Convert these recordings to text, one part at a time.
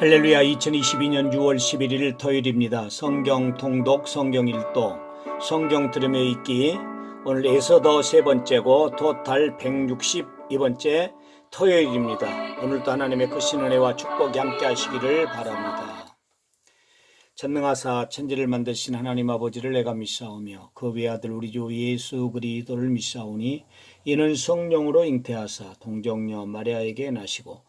할렐루야 2022년 6월 11일 토요일입니다. 성경 통독 성경 일도 성경 들음에 읽기 오늘 에서더 세 번째고 토탈 162번째 토요일입니다. 오늘도 하나님의 크신 은혜와 축복이 함께 하시기를 바랍니다. 전능하사 천지를 만드신 하나님 아버지를 내가 믿사오며 그 외아들 우리 주 예수 그리스도를 믿사오니 이는 성령으로 잉태하사 동정녀 마리아에게 나시고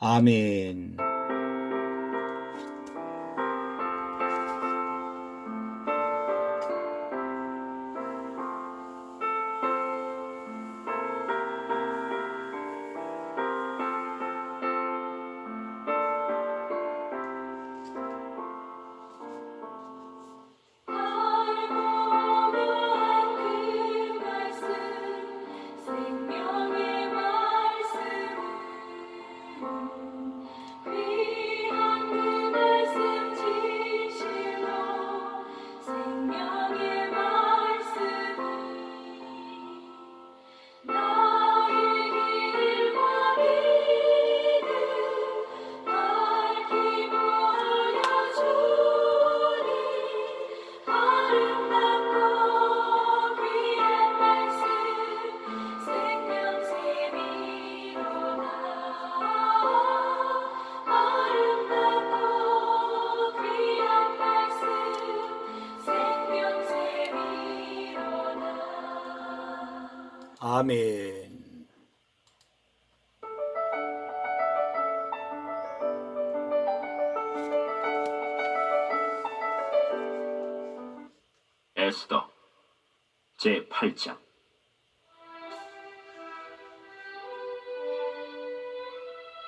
아멘. 에스더 제8장.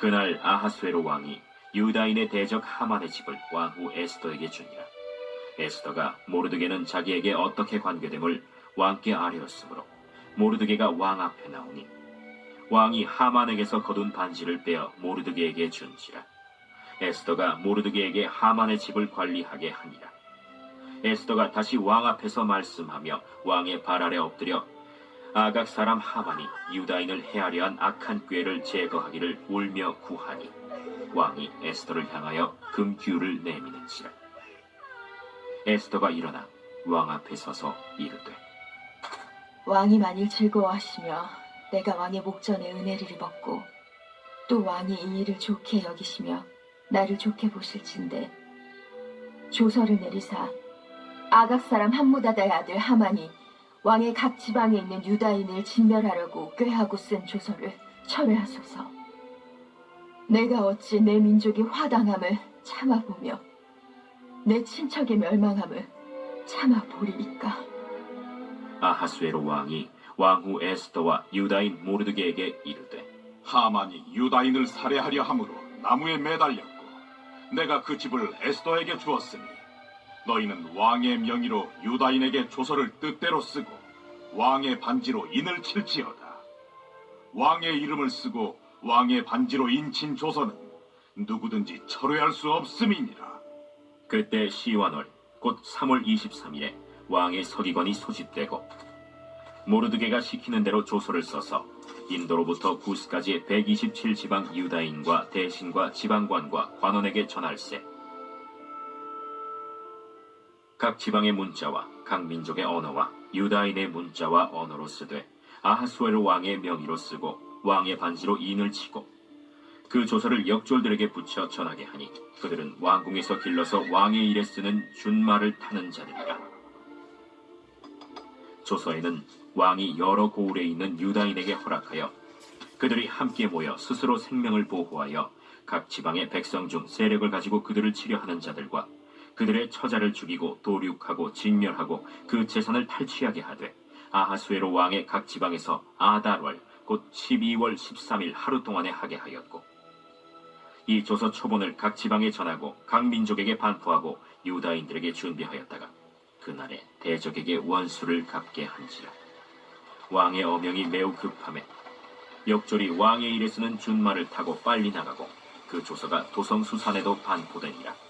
그날 아하스웨로 왕이 유다인의 대적 하만의 집을 왕후 에스더에게 주니라. 에스더가 모르드게는 자기에게 어떻게 관계됨을 왕께 아뢰었으므로 모르드게가 왕 앞에 나오니 왕이 하만에게서 거둔 반지를 빼어 모르드게에게 준지라. 에스더가 모르드게에게 하만의 집을 관리하게 하니라 에스더가 다시 왕 앞에서 말씀하며 왕의 발 아래 엎드려 아각 사람 하만이 유다인을 해하려 한 악한 꾀를 제거하기를 울며 구하니 왕이 에스더를 향하여 금규를 내미는지라. 에스더가 일어나 왕 앞에 서서 이르되 왕이 만일 즐거워하시며 내가 왕의 목전에 은혜를 입었고 또 왕이 이 일을 좋게 여기시며 나를 좋게 보실진데 조서를 내리사 아각 사람 함무다다의 아들 하만이 왕의 각 지방에 있는 유다인을 진멸하려고 꾀하고 쓴 조서를 철회하소서. 내가 어찌 내 민족이 화당함을 참아보며 내 친척의 멸망함을 참아보리이까. 아하스웨로 왕이 왕후 에스더와 유다인 모르드게에게 이르되 하만이 유다인을 살해하려 함으로 나무에 매달렸고 내가 그 집을 에스더에게 주었으니 너희는 왕의 명의로 유다인에게 조서를 뜻대로 쓰고 왕의 반지로 인을 칠지어다. 왕의 이름을 쓰고 왕의 반지로 인친 조서는 누구든지 철회할 수 없음이니라. 그때 시완월 곧 3월 23일에 왕의 서기관이 소집되고 모르드게가 시키는 대로 조서를 써서 인도로부터 구스까지 127지방 유다인과 대신과 지방관과 관원에게 전할세 각 지방의 문자와 각 민족의 언어와 유다인의 문자와 언어로 쓰되 아하수에르 왕의 명의로 쓰고 왕의 반지로 인을 치고 그 조서를 역졸들에게 붙여 전하게 하니 그들은 왕궁에서 길러서 왕의 일에 쓰는 준말을 타는 자들이라. 조서에는 왕이 여러 고을에 있는 유다인에게 허락하여 그들이 함께 모여 스스로 생명을 보호하여 각 지방의 백성 중 세력을 가지고 그들을 치려하는 자들과 그들의 처자를 죽이고 도륙하고 진멸하고 그 재산을 탈취하게 하되 아하수에로 왕의 각 지방에서 아달월 곧 12월 13일 하루 동안에 하게 하였고 이 조서 초본을 각 지방에 전하고 각 민족에게 반포하고 유다인들에게 준비하였다가 그날에 대적에게 원수를 갚게 한지라. 왕의 어명이 매우 급함에 역졸이 왕의 일에 쓰는 준말을 타고 빨리 나가고 그 조서가 도성 수산에도 반포되니라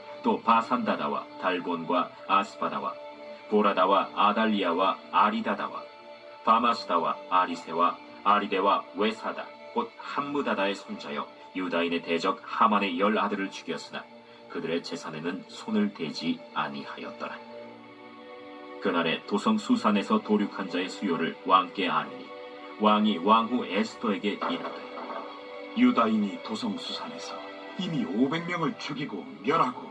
또 바산다다와 달본과 아스바다와 보라다와 아달리아와 아리다다와 바마스다와 아리세와 아리데와 외사다 곧 함무다다의 손자여 유다인의 대적 하만의 열 아들을 죽였으나 그들의 재산에는 손을 대지 아니하였더라. 그날에 도성 수산에서 도륙한 자의 수요를 왕께 아뢰니 왕이 왕후 에스더에게 이르되 유다인이 도성 수산에서 이미 500명을 죽이고 멸하고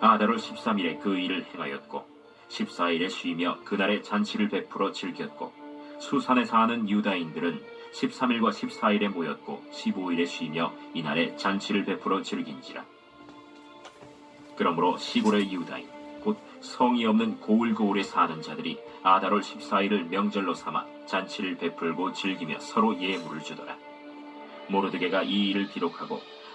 아달월 13일에 그 일을 행하였고 14일에 쉬며 그날에 잔치를 베풀어 즐겼고 수산에 사는 유다인들은 13일과 14일에 모였고 15일에 쉬며 이날에 잔치를 베풀어 즐긴지라. 그러므로 시골의 유다인 곧 성이 없는 고을고을에 사는 자들이 아달월 14일을 명절로 삼아 잔치를 베풀고 즐기며 서로 예물을 주더라. 모르드게가 이 일을 기록하고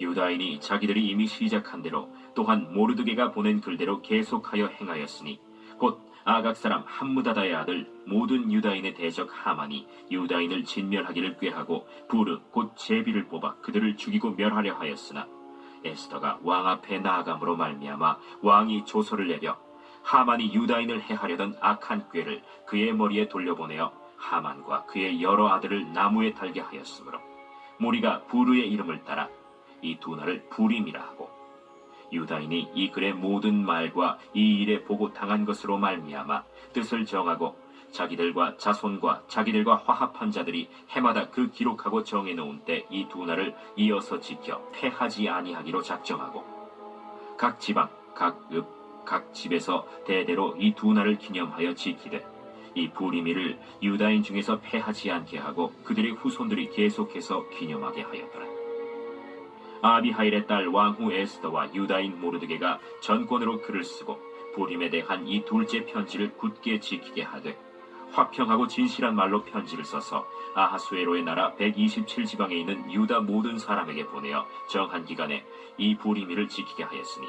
유다인이 자기들이 이미 시작한 대로 또한 모르드게가 보낸 글대로 계속하여 행하였으니 곧 아각 사람 함무다다의 아들 모든 유다인의 대적 하만이 유다인을 진멸하기를 꾀하고 부르 곧 제비를 뽑아 그들을 죽이고 멸하려 하였으나 에스더가 왕 앞에 나아감으로 말미암아 왕이 조서를 내려 하만이 유다인을 해하려던 악한 꾀를 그의 머리에 돌려보내어 하만과 그의 여러 아들을 나무에 달게 하였으므로 무리가 부르의 이름을 따라 이두 날을 부림이라 하고 유다인이 이 글의 모든 말과 이 일에 보고 당한 것으로 말미암아 뜻을 정하고 자기들과 자손과 자기들과 화합한 자들이 해마다 그 기록하고 정해놓은 때 이두 날을 이어서 지켜 패하지 아니하기로 작정하고 각 지방, 각 읍, 각 집에서 대대로 이두 날을 기념하여 지키되 이 부리미를 유다인 중에서 패하지 않게 하고 그들의 후손들이 계속해서 기념하게 하였더라. 아비하일의 딸 왕후 에스더와 유다인 모르드게가 전권으로 글을 쓰고 부림에 대한 이 둘째 편지를 굳게 지키게 하되 화평하고 진실한 말로 편지를 써서 아하수에로의 나라 127지방에 있는 유다 모든 사람에게 보내어 정한 기간에 이 부리미를 지키게 하였으니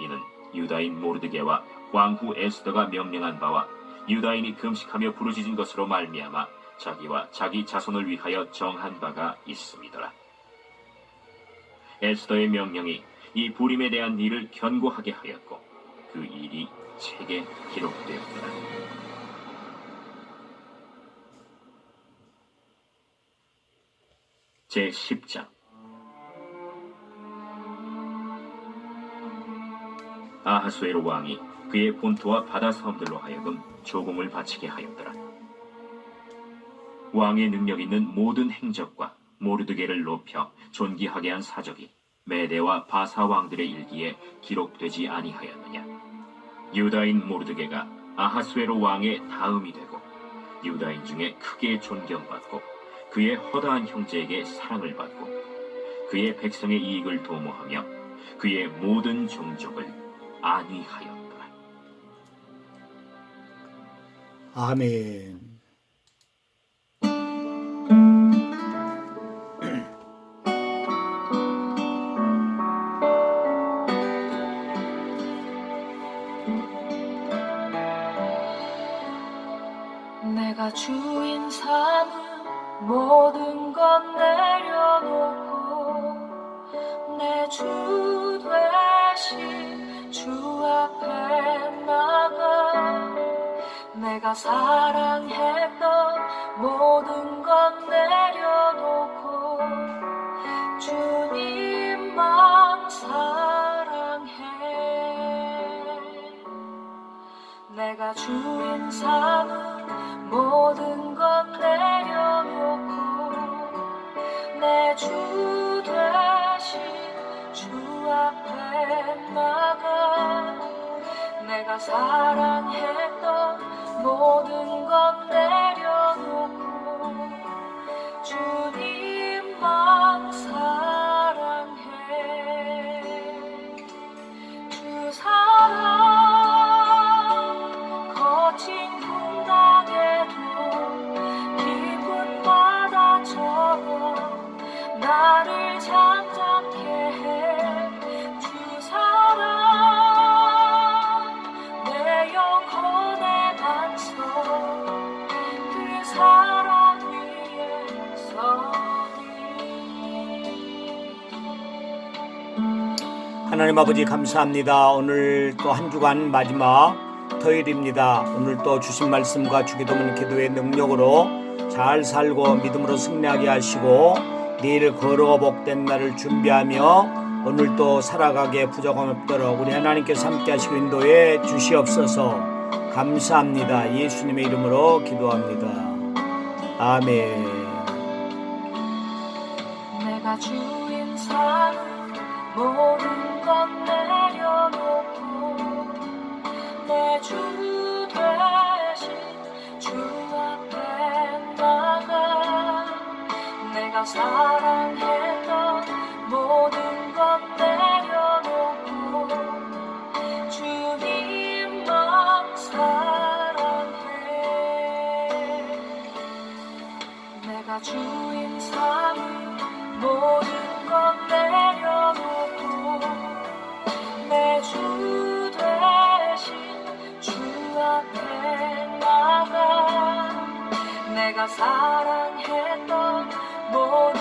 이는 유다인 모르드게와 왕후 에스더가 명령한 바와 유다인이 금식하며 부르짖은 것으로 말미암아 자기와 자기 자손을 위하여 정한 바가 있음이더라. 에스더의 명령이 이 부림에 대한 일을 견고하게 하였고 그 일이 책에 기록되었더라. 제 10장 아하수에로 왕이 그의 본토와 바다 섬들로 하여금 조공을 바치게 하였더라. 왕의 능력 있는 모든 행적과 모르드게를 높여 존귀하게 한 사적이 메대와 바사 왕들의 일기에 기록되지 아니하였느냐. 유다인 모르드게가 아하수에로 왕의 다음이 되고 유다인 중에 크게 존경받고 그의 허다한 형제에게 사랑을 받고 그의 백성의 이익을 도모하며 그의 모든 종족을 안위하였더라. 아멘. 모든 것 하나님 아버지 감사합니다. 오늘 또 한 주간 마지막 토요일입니다. 오늘 또 주신 말씀과 주기도문 기도의 능력으로 잘 살고 믿음으로 승리하게 하시고 내일 걸어 복된 날을 준비하며 오늘 또 살아가게 부족함 없도록 우리 하나님께서 함께 하시고 인도해 주시옵소서 감사합니다. 예수님의 이름으로 기도합니다. 아멘. 내가 주인 삼은 모든 것 내려놓고 내주 되신 주 앞에 나가. 내가 사랑했 사랑했던 모든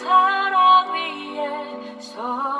사랑 위에 서.